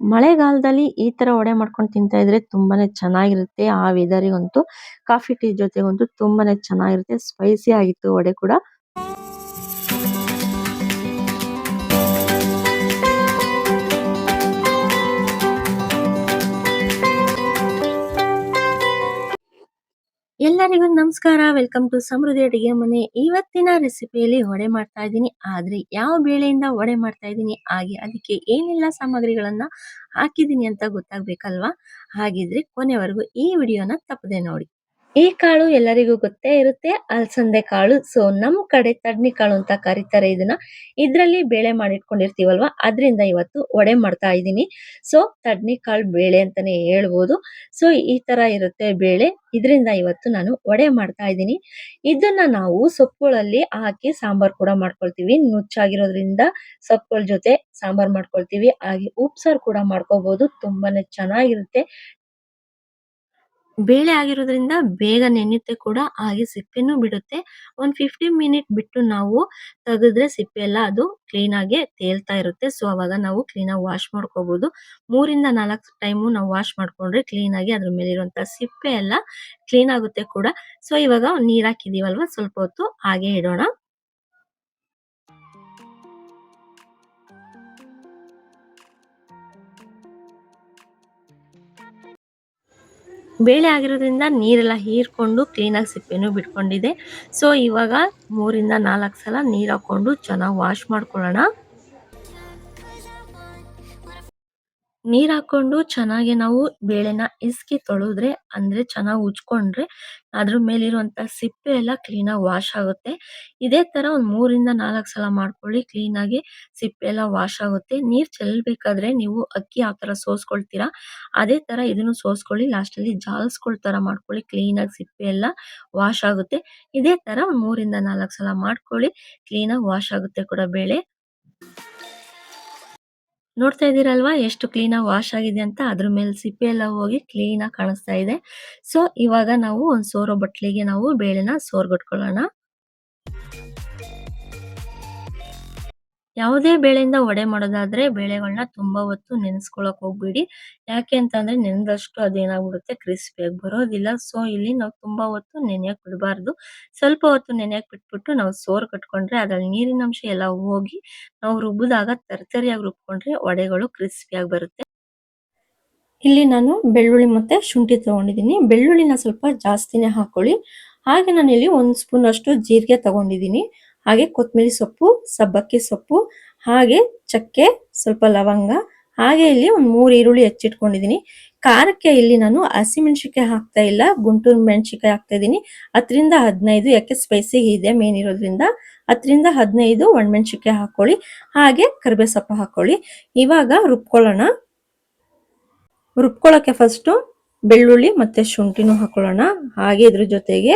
ಮಳೆಗಾಲದಲ್ಲಿ ಈ ತರ ವಡೆ ಮಾಡ್ಕೊಂಡು ತಿಂತಾ ಇದ್ರೆ ತುಂಬಾನೇ ಚೆನ್ನಾಗಿರುತ್ತೆ. ಆ ವೆದರಿಗಂತೂ ಕಾಫಿ, ಟೀ ಜೊತೆಗಂತೂ ತುಂಬಾನೇ ಚೆನ್ನಾಗಿರುತ್ತೆ. ಸ್ಪೈಸಿ ಆಗಿತ್ತು ವಡೆ ಕೂಡ. ಎಲ್ಲರಿಗೂ ನಮಸ್ಕಾರ. ವೆಲ್ಕಮ್ ಟು ಸಮೃದ್ಧಿ ಅಡುಗೆ ಮನೆ. ಇವತ್ತಿನ ರೆಸಿಪಿಯಲ್ಲಿ ವಡೆ ಮಾಡ್ತಾ ಇದ್ದೀನಿ. ಆದ್ರೆ ಯಾವ ಬೇಳೆಯಿಂದ ವಡೆ ಮಾಡ್ತಾ ಇದ್ದೀನಿ? ಹಾಗೆ ಅದಕ್ಕೆ ಏನೆಲ್ಲ ಸಾಮಗ್ರಿಗಳನ್ನ ಹಾಕಿದ್ದೀನಿ ಅಂತ ಗೊತ್ತಾಗ್ಬೇಕಲ್ವಾ? ಹಾಗಿದ್ರೆ ಕೊನೆವರೆಗೂ ಈ ವಿಡಿಯೋನ ತಪ್ಪದೆ ನೋಡಿ. ಈ ಕಾಳು ಎಲ್ಲರಿಗೂ ಗೊತ್ತೇ ಇರುತ್ತೆ. ಅಲಸಂದೆ ಕಾಳು. ಸೊ ನಮ್ ಕಡೆ ತಡ್ನಿ ಕಾಳು ಅಂತ ಕರೀತಾರೆ ಇದನ್ನ. ಇದ್ರಲ್ಲಿ ಬೇಳೆ ಮಾಡಿಟ್ಕೊಂಡಿರ್ತೀವಲ್ವಾ? ಅದ್ರಿಂದ ಇವತ್ತು ವಡೆ ಮಾಡ್ತಾ ಇದ್ದೀನಿ. ಸೊ ತಡ್ನಿ ಕಾಳು ಬೇಳೆ ಅಂತಾನೆ ಹೇಳ್ಬೋದು. ಸೊ ಈ ತರ ಇರುತ್ತೆ ಬೇಳೆ. ಇದರಿಂದ ಇವತ್ತು ನಾನು ವಡೆ ಮಾಡ್ತಾ ಇದ್ದೀನಿ. ಇದನ್ನ ನಾವು ಸೊಪ್ಪುಗಳಲ್ಲಿ ಹಾಕಿ ಸಾಂಬಾರ್ ಕೂಡ ಮಾಡ್ಕೊಳ್ತೀವಿ. ನುಚ್ಚಾಗಿರೋದ್ರಿಂದ ಸೊಪ್ಪುಗಳ ಜೊತೆ ಸಾಂಬಾರ್ ಮಾಡ್ಕೊಳ್ತೀವಿ. ಹಾಗೆ ಉಪ್ಸಾರು ಕೂಡ ಮಾಡ್ಕೋಬಹುದು ತುಂಬಾನೇ ಚೆನ್ನಾಗಿರುತ್ತೆ. ಬೇಳೆ ಆಗಿರೋದ್ರಿಂದ ಬೇಗ ನೆನೆಯುತ್ತೆ ಕೂಡ, ಹಾಗೆ ಸಿಪ್ಪೆನೂ ಬಿಡುತ್ತೆ. ಒಂದು ಫಿಫ್ಟೀನ್ ಮಿನಿಟ್ ಬಿಟ್ಟು ನಾವು ತೆಗೆದ್ರೆ ಸಿಪ್ಪೆ ಎಲ್ಲ ಅದು ಕ್ಲೀನ್ ಆಗಿ ತೇಲ್ತಾ ಇರುತ್ತೆ. ಸೊ ಅವಾಗ ನಾವು ಕ್ಲೀನ್ ಆಗಿ ವಾಶ್ ಮಾಡ್ಕೋಬಹುದು ಮೂರಿಂದ ನಾಲ್ಕು ಟೈಮು ನಾವು ವಾಶ್ ಮಾಡ್ಕೊಂಡ್ರೆ ಕ್ಲೀನ್ ಆಗಿ ಅದ್ರ ಮೇಲೆ ಇರುವಂತ ಸಿಪ್ಪೆ ಎಲ್ಲ ಕ್ಲೀನ್ ಆಗುತ್ತೆ ಕೂಡ. ಸೊ ಇವಾಗ ನೀರ್ ಹಾಕಿದೀವಲ್ವಾ? ಸ್ವಲ್ಪ ಹೊತ್ತು ಹಾಗೆ ಇಡೋಣ. ಬೇಳೆ ಆಗಿರೋದ್ರಿಂದ ನೀರೆಲ್ಲ ಹೀರ್ಕೊಂಡು ಕ್ಲೀನಾಗಿ ಸಿಪ್ಪೆನೂ ಬಿಟ್ಕೊಂಡಿದೆ. ಸೊ ಇವಾಗ ಮೂರಿಂದ ನಾಲ್ಕು ಸಲ ನೀರು ಹಾಕ್ಕೊಂಡು ಚೆನ್ನಾಗಿ ವಾಶ್ ಮಾಡ್ಕೊಳ್ಳೋಣ. ನೀರ್ ಹಾಕೊಂಡು ಚೆನ್ನಾಗಿ ನಾವು ಬೇಳೆನ ಇಸ್ಕಿ ತೊಳೆದ್ರೆ, ಅಂದ್ರೆ ಚೆನ್ನಾಗಿ ಉಜ್ಕೊಂಡ್ರೆ ಅದ್ರ ಮೇಲಿರುವಂತ ಸಿಪ್ಪೆ ಎಲ್ಲ ಕ್ಲೀನ್ ಆಗಿ ವಾಶ್ ಆಗುತ್ತೆ. ಇದೇ ತರ ಒಂದ್ ಮೂರಿಂದ ನಾಲ್ಕು ಸಲ ಮಾಡ್ಕೊಳ್ಳಿ ಕ್ಲೀನ್ ಆಗಿ ಸಿಪ್ಪೆ ಎಲ್ಲ ವಾಶ್ ಆಗುತ್ತೆ. ನೀರ್ ಚೆಲ್ಬೇಕಾದ್ರೆ ನೀವು ಅಕ್ಕಿ ಆ ತರ ಸೋಸ್ಕೊಳ್ತೀರಾ? ಅದೇ ತರ ಇದನ್ನು ಸೋಸ್ಕೊಳ್ಳಿ ಲಾಸ್ಟ್ ಅಲ್ಲಿ ಜಾಲಿಸ್ಕೊಳ್ ತರ ಮಾಡ್ಕೊಳ್ಳಿ ಕ್ಲೀನ್ ಆಗಿ ಸಿಪ್ಪೆ ಎಲ್ಲ ವಾಶ್ ಆಗುತ್ತೆ. ಇದೇ ತರ ಒಂದ್ ಮೂರಿಂದ ನಾಲ್ಕು ಸಲ ಮಾಡ್ಕೊಳ್ಳಿ ಕ್ಲೀನ್ ಆಗಿ ವಾಶ್ ಆಗುತ್ತೆ ಕೂಡ ಬೇಳೆ. ನೋಡ್ತಾ ಇದ್ದೀರಲ್ವಾ? ಎಷ್ಟು ಕ್ಲೀನ್ ಆಗಿ ವಾಶ್ ಆಗಿದೆ ಅಂತ. ಅದ್ರ ಮೇಲೆ ಸಿಪ್ಪೆ ಎಲ್ಲ ಹೋಗಿ ಕ್ಲೀನ್ ಆಗಿ ಕಾಣಿಸ್ತಾ ಇದೆ. ಸೊ ಇವಾಗ ನಾವು ಒಂದು ಸೋರೋ ಬಟ್ಲಿಗೆ ನಾವು ಬೇಳೆನ ಸೋರ್ಗಟ್ಕೊಳ್ಳೋಣ. ಯಾವುದೇ ಬೆಳೆಯಿಂದ ವಡೆ ಮಾಡೋದಾದ್ರೆ ಬೇಳೆಗಳನ್ನ ತುಂಬಾ ಹೊತ್ತು ನೆನೆಸ್ಕೊಳ್ಳೋಕೆ ಹೋಗ್ಬೇಡಿ. ಯಾಕೆ ಅಂತಂದ್ರೆ ನೆನೆದಷ್ಟು ಅದೇನಾಗ್ಬಿಡುತ್ತೆ? ಕ್ರಿಸ್ಪಿಯಾಗಿ ಬರೋದಿಲ್ಲ. ಸೊ ಇಲ್ಲಿ ನಾವು ತುಂಬಾ ಹೊತ್ತು ನೆನೆಯಕ್ ಬಿಡಬಾರ್ದು. ಸ್ವಲ್ಪ ಹೊತ್ತು ನೆನೆಯಕ್ ಬಿಟ್ಬಿಟ್ಟು ನಾವು ಸೋರ್ ಕಟ್ಕೊಂಡ್ರೆ ಅದ್ರಲ್ಲಿ ನೀರಿನ ಅಂಶ ಎಲ್ಲ ಹೋಗಿ ನಾವು ರುಬ್ಬಿದಾಗ ತರ್ತರಿಯಾಗಿ ರುಬ್ಕೊಂಡ್ರೆ ವಡೆಗಳು ಕ್ರಿಸ್ಪಿಯಾಗಿ ಬರುತ್ತೆ. ಇಲ್ಲಿ ನಾನು ಬೆಳ್ಳುಳ್ಳಿ ಮತ್ತೆ ಶುಂಠಿ ತಗೊಂಡಿದ್ದೀನಿ. ಬೆಳ್ಳುಳ್ಳಿನ ಸ್ವಲ್ಪ ಜಾಸ್ತಿನೇ ಹಾಕೊಳ್ಳಿ. ಹಾಗೆ ನಾನು ಇಲ್ಲಿ ಒಂದು ಸ್ಪೂನ್ ಅಷ್ಟು ಜೀರಿಗೆ ತಗೊಂಡಿದ್ದೀನಿ. ಹಾಗೆ ಕೊತ್ತಂಬರಿ ಸೊಪ್ಪು, ಸಬ್ಬಕ್ಕಿ ಸೊಪ್ಪು, ಹಾಗೆ ಚಕ್ಕೆ, ಸ್ವಲ್ಪ ಲವಂಗ, ಹಾಗೆ ಇಲ್ಲಿ ಒಂದು ಮೂರು ಈರುಳ್ಳಿ ಹೆಚ್ಚಿಟ್ಕೊಂಡಿದ್ದೀನಿ. ಖಾರಕ್ಕೆ ಇಲ್ಲಿ ನಾನು ಹಸಿಮೆಣಸಿಕಾಯಿ ಹಾಕ್ತಾ ಇಲ್ಲ, ಗುಂಟೂರು ಮೆಣಸಿಕಾಯಿ ಹಾಕ್ತಾ ಇದ್ದೀನಿ ಹತ್ತರಿಂದ ಹದಿನೈದು ಯಾಕೆ ಸ್ಪೈಸಿ ಇದೆ ಮೇನ್ ಇರೋದ್ರಿಂದ. ಹತ್ತರಿಂದ ಹದಿನೈದು ಒಣಮೆಣಸಿಕಾಯಿ ಹಾಕೊಳ್ಳಿ, ಹಾಗೆ ಕರಿಬೇ ಸೊಪ್ಪು ಹಾಕೊಳ್ಳಿ. ಇವಾಗ ರುಬ್ಕೊಳ್ಳೋಣ. ರುಬ್ಕೊಳ್ಳೋಕ್ಕೆ ಫಸ್ಟು ಬೆಳ್ಳುಳ್ಳಿ ಮತ್ತೆ ಶುಂಠಿನೂ ಹಾಕೊಳ್ಳೋಣ. ಹಾಗೆ ಇದ್ರ ಜೊತೆಗೆ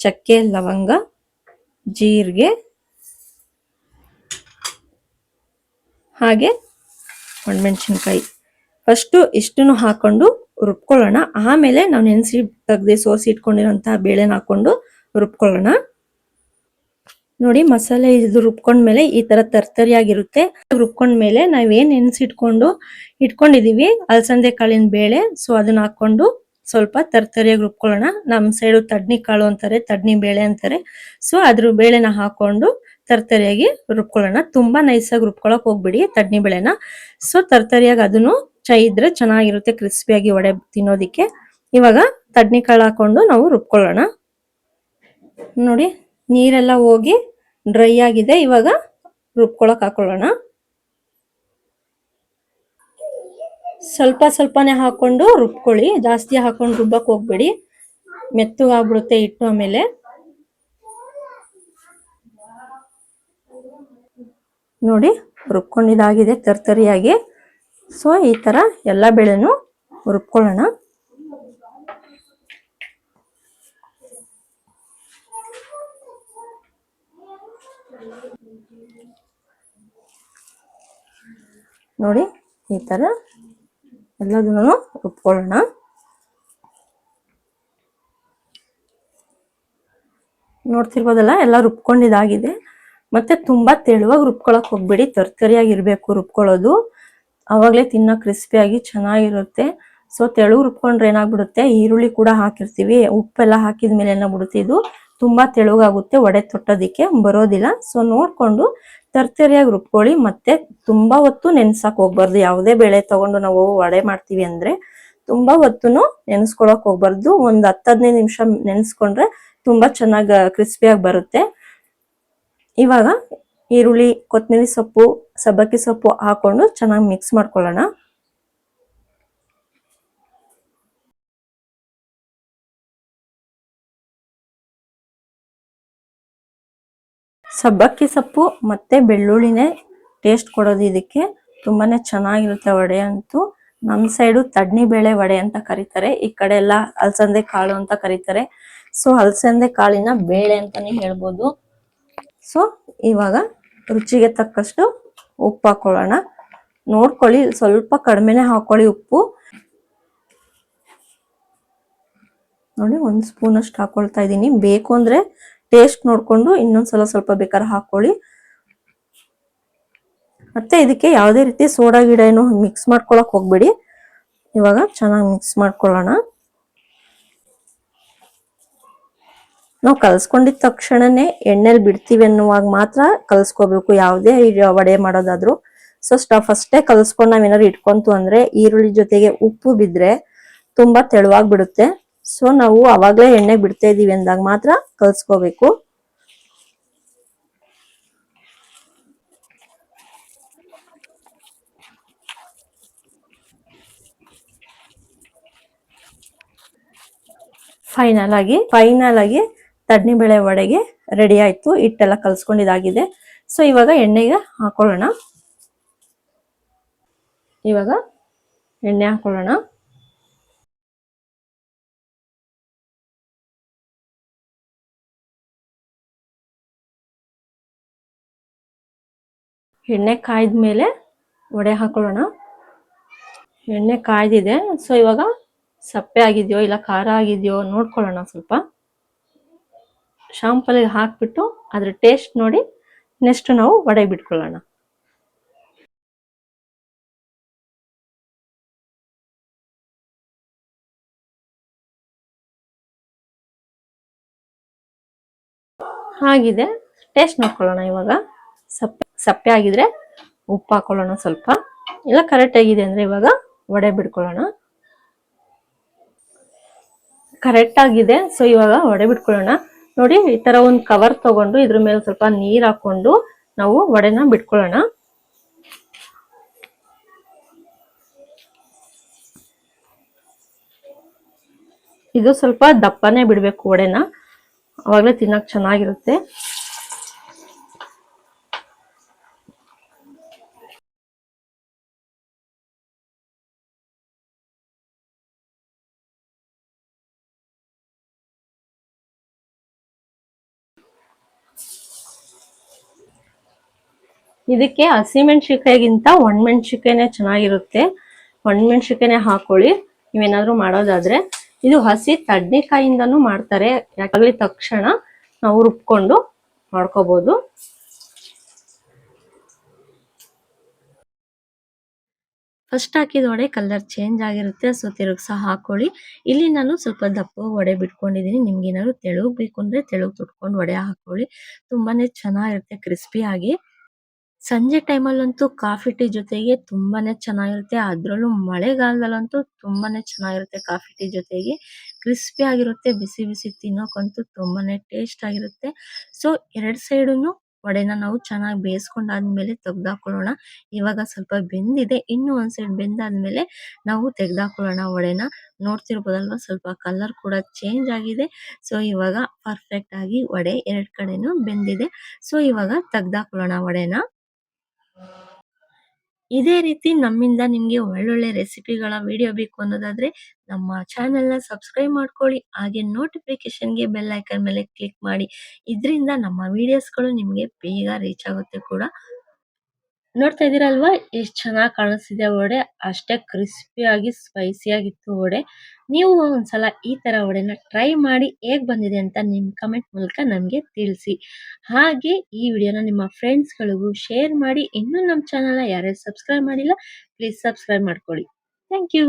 ಚಕ್ಕೆ, ಲವಂಗ ಜೀರಿಗೆ, ಹಾಗೆ ಒಣಮೆಣಸಿನ್ಕಾಯಿ. ಫಸ್ಟು ಇಷ್ಟನ್ನು ಹಾಕೊಂಡು ರುಬ್ಕೊಳ್ಳೋಣ. ಆಮೇಲೆ ನಾವು ನೆನೆಸಿ ತೆಗ್ದು ಸೋಸಿ ಇಟ್ಕೊಂಡಿರೋಂತಹ ಬೇಳೆನ ಹಾಕೊಂಡು ರುಬ್ಕೊಳ್ಳೋಣ. ನೋಡಿ, ಮಸಾಲೆ ಇದು ರುಬ್ಕೊಂಡ್ಮೇಲೆ ಈ ತರ ತರ್ತರಿಯಾಗಿರುತ್ತೆ. ರುಬ್ಕೊಂಡ್ಮೇಲೆ ನಾವೇನು ನೆನೆಸಿಟ್ಕೊಂಡು ಇಟ್ಕೊಂಡಿದೀವಿ ಅಲಸಂದೆ ಕಾಳಿನ ಬೇಳೆ. ಸೊ ಅದನ್ನ ಹಾಕೊಂಡು ಸ್ವಲ್ಪ ತರ್ತರಿಯಾಗಿ ರುಬ್ಕೊಳ್ಳೋಣ ನಮ್ಮ ಸೈಡು ತಡ್ನಿ ಕಾಳು ಅಂತಾರೆ, ತಡ್ನಿ ಬೇಳೆ ಅಂತಾರೆ. ಸೊ ಅದ್ರ ಬೇಳೆನ ಹಾಕೊಂಡು ತರ್ತರಿಯಾಗಿ ರುಬ್ಕೊಳ್ಳೋಣ ತುಂಬಾ ನೈಸಾಗಿ ರುಬ್ಕೊಳಕ್ ಹೋಗ್ಬಿಡಿ, ತಡ್ನಿ ಬೇಳೆನ. ಸೊ ತರ್ತರಿಯಾಗಿ ಅದನ್ನು ಚೈ ಇದ್ರೆ ಚೆನ್ನಾಗಿರುತ್ತೆ ಕ್ರಿಸ್ಪಿಯಾಗಿ ಒಡೆ ತಿನ್ನೋದಿಕ್ಕೆ. ಇವಾಗ ತಡ್ನಿ ಕಾಳು ಹಾಕೊಂಡು ನಾವು ರುಬ್ಕೊಳ್ಳೋಣ ನೋಡಿ, ನೀರೆಲ್ಲ ಹೋಗಿ ಡ್ರೈ ಆಗಿದೆ. ಇವಾಗ ರುಬ್ಕೊಳಕ್ ಹಾಕೊಳ್ಳೋಣ. ಸ್ವಲ್ಪ ಸ್ವಲ್ಪನೇ ಹಾಕೊಂಡು ರುಬ್ಕೊಳ್ಳಿ. ಜಾಸ್ತಿ ಹಾಕೊಂಡು ರುಬ್ಬಕ್ಕೆ ಹೋಗ್ಬೇಡಿ. ಮೆತ್ತಗಾಗ್ಬಿಡುತ್ತೆ ಹಿಟ್ಟು ಆಮೇಲೆ. ನೋಡಿ ರುಬ್ಕೊಂಡಿದ್ದಾಗಿದೆ ತರ್ತರಿಯಾಗಿ. ಸೊ ಈ ತರ ಎಲ್ಲ ಬೆಳೆನೂ ರುಬ್ಕೊಳ್ಳೋಣ. ನೋಡಿ, ಈ ತರ ಎಲ್ಲದನ್ನು ರುಬ್ಕೊಳ್ಳೋಣ ನೋಡ್ತಿರ್ಬೋದಲ್ಲ, ಎಲ್ಲ ರುಬ್ಕೊಂಡಿದ್ದಾಗಿದೆ ಮತ್ತೆ ತುಂಬಾ ತೆಳುವಾಗಿ ರುಬ್ಕೊಳಕ್ ಹೋಗ್ಬೇಡಿ. ತರ್ತರಿಯಾಗಿ ಇರ್ಬೇಕು ರುಬ್ಕೊಳ್ಳೋದು. ಅವಾಗಲೇ ತಿನ್ನೋ ಕ್ರಿಸ್ಪಿಯಾಗಿ ಚೆನ್ನಾಗಿರುತ್ತೆ. ಸೊ ತೆಳು ರುಬ್ಕೊಂಡ್ರೆ ಏನಾಗ್ಬಿಡುತ್ತೆ? ಈರುಳ್ಳಿ ಕೂಡ ಹಾಕಿರ್ತೀವಿ. ಉಪ್ಪೆಲ್ಲ ಹಾಕಿದ ಮೇಲೆ ಏನಾಗ್ಬಿಡುತ್ತೆ ಇದು? ತುಂಬಾ ತೆಳುಗಾಗುತ್ತೆ, ಒಡೆ ತೊಟ್ಟೋದಿಕ್ಕೆ ಬರೋದಿಲ್ಲ. ಸೊ ನೋಡ್ಕೊಂಡು ತರ್ತರಿಯಾಗಿ ರುಬ್ಕೊಳ್ಳಿ, ಮತ್ತೆ ತುಂಬಾ ಹೊತ್ತು ನೆನ್ಸಕ್ ಹೋಗ್ಬಾರ್ದು. ಯಾವುದೇ ಬೇಳೆ ತಗೊಂಡು ನಾವು ವಡೆ ಮಾಡ್ತೀವಿ ಅಂದ್ರೆ ತುಂಬಾ ಹೊತ್ತುನು ನೆನೆಸ್ಕೊಳಕ್ ಹೋಗ್ಬಾರ್ದು. ಒಂದ್ ಹತ್ತ ಹದಿನೈದು ನಿಮಿಷ ನೆನೆಸ್ಕೊಂಡ್ರೆ ತುಂಬಾ ಚೆನ್ನಾಗಿ ಕ್ರಿಸ್ಪಿಯಾಗಿ ಬರುತ್ತೆ. ಇವಾಗ ಈರುಳ್ಳಿ ಕೊತ್ತಂಬರಿ ಸೊಪ್ಪು, ಸಬ್ಬಕ್ಕಿ ಸೊಪ್ಪು ಹಾಕೊಂಡು ಚೆನ್ನಾಗಿ ಮಿಕ್ಸ್ ಮಾಡ್ಕೊಳ್ಳೋಣ. ಸಬ್ಬಕ್ಕಿ ಸೊಪ್ಪು ಮತ್ತೆ ಬೆಳ್ಳುಳ್ಳಿನೇ ಟೇಸ್ಟ್ ಕೊಡೋದು ಇದಕ್ಕೆ. ತುಂಬಾನೇ ಚೆನ್ನಾಗಿರುತ್ತೆ ವಡೆ ಅಂತೂ. ನಮ್ಮ ಸೈಡು ತಡ್ನಿ ಬೇಳೆ ವಡೆ ಅಂತ ಕರೀತಾರೆ. ಈ ಕಡೆ ಎಲ್ಲ ಅಲಸಂದೆ ಕಾಳು ಅಂತ ಕರೀತಾರೆ. ಸೊ ಅಲಸಂದೆ ಕಾಳಿನ ಬೇಳೆ ಅಂತಾನೆ ಹೇಳ್ಬೋದು. ಸೊ ಇವಾಗ ರುಚಿಗೆ ತಕ್ಕಷ್ಟು ಉಪ್ಪು ಹಾಕೊಳ್ಳೋಣ. ನೋಡ್ಕೊಳ್ಳಿ, ಸ್ವಲ್ಪ ಕಡಿಮೆನೆ ಹಾಕೊಳ್ಳಿ ಉಪ್ಪು. ನೋಡಿ, ಒಂದು ಸ್ಪೂನ್ ಅಷ್ಟು ಹಾಕೊಳ್ತಾ ಇದ್ದೀನಿ. ಬೇಕು ಅಂದ್ರೆ ಟೇಸ್ಟ್ ನೋಡ್ಕೊಂಡು ಇನ್ನೊಂದ್ಸಲ ಸ್ವಲ್ಪ ಬೇಕಾದ್ರೆ ಹಾಕೊಳ್ಳಿ. ಮತ್ತೆ ಇದಕ್ಕೆ ಯಾವುದೇ ರೀತಿ ಸೋಡಾ ಗಿಡ ಏನು ಮಿಕ್ಸ್ ಮಾಡ್ಕೊಳಕ್ ಹೋಗ್ಬೇಡಿ. ಇವಾಗ ಚೆನ್ನಾಗಿ ಮಿಕ್ಸ್ ಮಾಡ್ಕೊಳ್ಳೋಣ. ನಾವು ಕಲ್ಸ್ಕೊಂಡಿದ ತಕ್ಷಣನೇ ಎಣ್ಣೆಲಿ ಬಿಡ್ತೀವಿ ಅನ್ನುವಾಗ ಮಾತ್ರ ಕಲ್ಸ್ಕೋಬೇಕು. ಯಾವುದೇ ವಡೆ ಮಾಡೋದಾದ್ರು. ಸೊ ಸ್ಟಫ್ ಫಸ್ಟೇ ಕಲ್ಸ್ಕೊಂಡು ನಾವೇನಾದ್ರು ಇಟ್ಕೊಂತು ಅಂದ್ರೆ ಈರುಳ್ಳಿ ಜೊತೆಗೆ ಉಪ್ಪು ಬಿದ್ರೆ ತುಂಬಾ ತೆಳುವಾಗಿ ಬಿಡುತ್ತೆ. ಸೊ ನಾವು ಅವಾಗಲೇ ಎಣ್ಣೆ ಬಿಡ್ತಾ ಇದ್ದೀವಿ ಅಂದಾಗ ಮಾತ್ರ ಕಲ್ಸ್ಕೋಬೇಕು. ಫೈನಲ್ ಆಗಿ ಫೈನಲ್ ಆಗಿ ತಡ್ನಿ ಬೇಳೆ ವಡೆಗೆ ರೆಡಿ ಆಯ್ತು. ಹಿಟ್ಟೆಲ್ಲ ಕಲ್ಸ್ಕೊಂಡಿದಾಗಿದೆ ಸೊ ಇವಾಗ ಎಣ್ಣೆಗೆ ಹಾಕೊಳ್ಳೋಣ. ಇವಾಗ ಎಣ್ಣೆ ಹಾಕೊಳ್ಳೋಣ. ಎಣ್ಣೆ ಕಾಯ್ದ ಮೇಲೆ ವಡೆ ಹಾಕೊಳ್ಳೋಣ. ಎಣ್ಣೆ ಕಾಯ್ದಿದೆ. ಸೊ ಇವಾಗ ಸಪ್ಪೆ ಆಗಿದೆಯೋ ಇಲ್ಲ ಖಾರ ಆಗಿದೆಯೋ ನೋಡ್ಕೊಳ್ಳೋಣ ಸ್ವಲ್ಪ. ಶಾಂಪಲಿಗೆ ಹಾಕ್ಬಿಟ್ಟು ಅದ್ರ ಟೇಸ್ಟ್ ನೋಡಿ ನೆಕ್ಸ್ಟ್ ನಾವು ವಡೆ ಬಿಟ್ಕೊಳ್ಳೋಣ. ಆಗಿದೆ ಟೇಸ್ಟ್ ನೋಡ್ಕೊಳ್ಳೋಣ ಇವಾಗ. ಸಪ್ಪೆ ಸಪ್ಪೆ ಆಗಿದ್ರೆ ಉಪ್ಪು ಹಾಕೊಳ್ಳೋಣ ಸ್ವಲ್ಪ. ಇಲ್ಲ ಕರೆಕ್ಟ್ ಆಗಿದೆ ಅಂದ್ರೆ ಇವಾಗ ವಡೆ ಬಿಡ್ಕೊಳ್ಳೋಣ ಕರೆಕ್ಟ್ ಆಗಿದೆ ಸೊ ಇವಾಗ ವಡೆ ಬಿಟ್ಕೊಳ್ಳೋಣ. ನೋಡಿ, ಈ ತರ ಒಂದು ಕವರ್ ತಗೊಂಡು ಇದ್ರ ಮೇಲೆ ಸ್ವಲ್ಪ ನೀರ್ ಹಾಕೊಂಡು ನಾವು ವಡೆನ ಬಿಟ್ಕೊಳ್ಳೋಣ. ಇದು ಸ್ವಲ್ಪ ದಪ್ಪನೇ ಬಿಡ್ಬೇಕು ವಡೆನ. ಅವಾಗಲೇ ತಿನ್ನಕ್ ಚೆನ್ನಾಗಿರುತ್ತೆ. ಇದಕ್ಕೆ ಹಸಿಮೆಣ್ಸಿಕಾಯಿಗಿಂತ ಒಣಮೆಣ್ಸಿಕಾಯಿನೇ ಚೆನ್ನಾಗಿರುತ್ತೆ. ಒಣಮೆಣ್ಸಿಕಾಯಿನೇ ಹಾಕೊಳ್ಳಿ. ನೀವೇನಾದ್ರೂ ಮಾಡೋದಾದ್ರೆ ಇದು ಹಸಿ ತಡ್ನಿಕಾಯಿಂದನೂ ಮಾಡ್ತಾರೆ. ಯಾಕಾಗ್ಲಿ ತಕ್ಷಣ ನಾವು ರುಬ್ಕೊಂಡು ಮಾಡ್ಕೋಬಹುದು ಫಸ್ಟ್ ಹಾಕಿದ ವಡೆ ಕಲರ್ ಚೇಂಜ್ ಆಗಿರುತ್ತೆ. ಸೊ, ತಿರುಗ್ಸ ಹಾಕೊಳ್ಳಿ. ಇಲ್ಲಿ ನಾನು ಸ್ವಲ್ಪ ದಪ್ಪ ವಡೆ ಬಿಟ್ಕೊಂಡಿದೀನಿ ನಿಮ್ಗೆ ಏನಾದ್ರು ತೆಳುಗ್ ಬೇಕು ಅಂದ್ರೆ ತೆಳುಗ್ ತುಟ್ಕೊಂಡು ವಡೆ ಹಾಕೊಳ್ಳಿ. ತುಂಬಾನೇ ಚೆನ್ನಾಗಿರುತ್ತೆ, ಕ್ರಿಸ್ಪಿ ಆಗಿ. ಸಂಜೆ ಟೈಮಲ್ಲಂತೂ ಕಾಫಿ ಟೀ ಜೊತೆಗೆ ತುಂಬಾನೇ ಚೆನ್ನಾಗಿರುತ್ತೆ. ಅದ್ರಲ್ಲೂ ಮಳೆಗಾಲದಲ್ಲಂತೂ ತುಂಬಾನೇ ಚೆನ್ನಾಗಿರುತ್ತೆ ಕಾಫಿ ಟೀ ಜೊತೆಗೆ. ಕ್ರಿಸ್ಪಿ ಆಗಿರುತ್ತೆ, ಬಿಸಿ ಬಿಸಿ ತಿನ್ನೋಕಂತೂ ತುಂಬಾನೇ ಟೇಸ್ಟ್ ಆಗಿರುತ್ತೆ. ಸೊ, ಎರಡ್ ಸೈಡುನು ವಡೆನ ನಾವು ಚೆನ್ನಾಗಿ ಬೇಯಿಸ್ಕೊಂಡಾದ್ಮೇಲೆ ತೆಗ್ದಾಕೊಳ್ಳೋಣ. ಇವಾಗ ಸ್ವಲ್ಪ ಬೆಂದಿದೆ. ಇನ್ನು ಒಂದ್ ಸೈಡ್ ಬೆಂದಾದ್ಮೇಲೆ ನಾವು ತೆಗ್ದಾಕೊಳ್ಳೋಣ ವಡೆನ. ನೋಡ್ತಿರ್ಬೋದಲ್ವಾ, ಸ್ವಲ್ಪ ಕಲರ್ ಕೂಡ ಚೇಂಜ್ ಆಗಿದೆ. ಸೊ, ಇವಾಗ ಪರ್ಫೆಕ್ಟ್ ಆಗಿ ವಡೆ ಎರಡ್ ಕಡೆನೂ ಬೆಂದಿದೆ. ಸೊ, ಇವಾಗ ತೆಗ್ದಾಕೊಳ್ಳೋಣ ವಡೆನ. ಇದೇ ರೀತಿ ನಮ್ಮಿಂದ ನಿಮ್ಗೆ ಒಳ್ಳೊಳ್ಳೆ ರೆಸಿಪಿಗಳ ವಿಡಿಯೋ ಬೇಕು ಅನ್ನೋದಾದ್ರೆ ನಮ್ಮ ಚಾನೆಲ್ನ ಸಬ್ಸ್ಕ್ರೈಬ್ ಮಾಡ್ಕೊಳ್ಳಿ, ಹಾಗೆ ನೋಟಿಫಿಕೇಶನ್ಗೆ ಬೆಲ್ ಐಕನ್ ಮೇಲೆ ಕ್ಲಿಕ್ ಮಾಡಿ. ಇದರಿಂದ ನಮ್ಮ ವಿಡಿಯೋಸ್ಗಳು ನಿಮಗೆ ಬೇಗ ರೀಚ್ ಆಗುತ್ತೆ ಕೂಡ. ನೋಡ್ತಾ ಇದ್ದೀರಲ್ವಾ? ಎಷ್ಟು ಚೆನ್ನಾಗಿ ಕಾಣಿಸ್ತಿದೆ ವಡೆ. ಅಷ್ಟೇ ಸ್ಪೈಸಿ ಆಗಿತ್ತು ವಡೆ. ನೀವು ಒಂದ್ಸಲ ಈ ತರ ವಡೆನ ಟ್ರೈ ಮಾಡಿ ಹೇಗ್ ಬಂದಿದೆ ಅಂತ ನಿಮ್ ಕಮೆಂಟ್ ಮೂಲಕ ನಮಗೆ ತಿಳಿಸಿ. ಹಾಗೆ ಈ ವಿಡಿಯೋನ ನಿಮ್ಮ ಫ್ರೆಂಡ್ಸ್ಗಳಿಗೂ ಶೇರ್ ಮಾಡಿ. ಇನ್ನೂ ನಮ್ಮ ಚಾನಲ್ನ ಯಾರ್ಯಾರು ಸಬ್ಸ್ಕ್ರೈಬ್ ಮಾಡಿಲ್ಲ ಪ್ಲೀಸ್ ಸಬ್ಸ್ಕ್ರೈಬ್ ಮಾಡ್ಕೊಳ್ಳಿ. Thank you